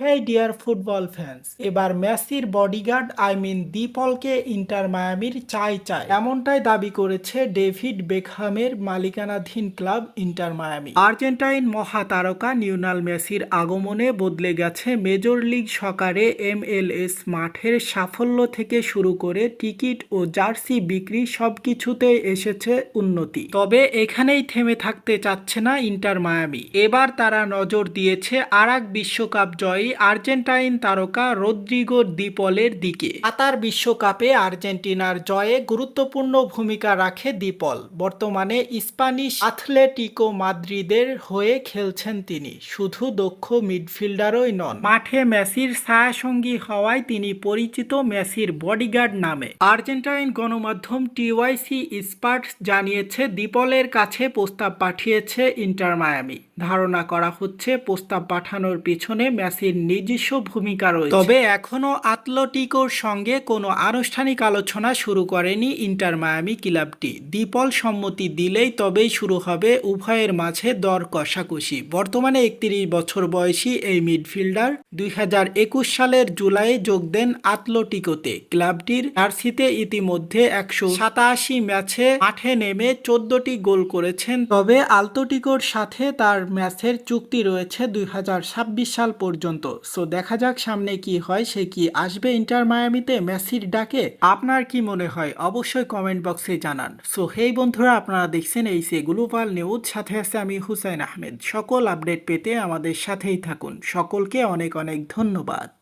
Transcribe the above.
হেই deer football fans এবার মেসির bodyguard I mean দীপলকে ইন্টার মায়ামির চাই চাই। এমনটাই দাবি করেছে ডেভিড বেকহামের মালিকানাধীন ক্লাব ইন্টার মায়ামি আর্জেন্টাইন মহাতারকা নিউনাল মেসির আগমনে বদলে গেছে মেজর লিগ সকারে এমএলএস মাঠের সাফল্য থেকে শুরু করে টিকিট ও জার্সি বিক্রি সবকিছুতেই এসেছে উন্নতি। তবে এখানেই থেমে থাকতে চাচ্ছে না ইন্টার মায়ামি এবার তারা নজর দিয়েছে আর বিশ্বকাপ জয়ী আর্জেন্টাইন তারকা রদ্রিগো দিপলের দিকে। কাতার বিশ্বকাপে আর্জেন্টিনার জয়ে গুরুত্বপূর্ণ ভূমিকা রাখে দিপল বর্তমানে স্প্যানিশ আথলেটিকো মাদ্রিদের হয়ে খেলছেন তিনি। শুধু দক্ষ মিডফিল্ডারই নন। মাঠে মেসির ছায়াসঙ্গী হওয়ায় তিনি পরিচিত মেসির বডিগার্ড নামে। আর্জেন্টাইন গণমাধ্যম টিওয়াইসি স্পার্টস জানিয়েছে দিপলের কাছে প্রস্তাব পাঠিয়েছে ইন্টার মায়ামি। ধারণা করা হচ্ছে প্রস্তাব পাঠানোর পিছনে মেসির নিজস্ব ভূমিকা রয়েছে। তবে এখনও আতলেটিকোর সঙ্গে কোনো আনুষ্ঠানিক আলোচনা শুরু করেনি ইন্টার মায়ামি ক্লাবটি। দ্বিপল সম্মতি দিলেই তবেই শুরু হবে উভয়ের মাঝে দর কষাকষি। বর্তমানে একত্রিশ বছর বয়সী এই মিডফিল্ডার দুই হাজার একুশ সালের জুলাইয়ে যোগ দেন আতলেটিকোতে। ক্লাবটির জার্সিতে ইতিমধ্যে একশো সাতাশি ম্যাচে মাঠে নেমে চোদ্দটি গোল করেছেন। তবে আলতোটিকোর সাথে তার ম্যাচের চুক্তি রয়েছে দুই হাজার ছাব্বিশ সাল পর্যন্ত। সো দেখা যাক সামনে কি হয়, সে কি আসবে ইন্টার মায়ামিতে মেসির ডাকে? আপনার কি মনে হয়? অবশ্যই কমেন্ট বক্সে জানান। সো হেই বন্ধুরা, আপনারা দেখছেন এই সে গ্লোবাল নিউজ। সাথে আছে আমি হুসাইন আহমেদ। সকল আপডেট পেতে আমাদের সাথেই থাকুন। সকলকে অনেক অনেক ধন্যবাদ।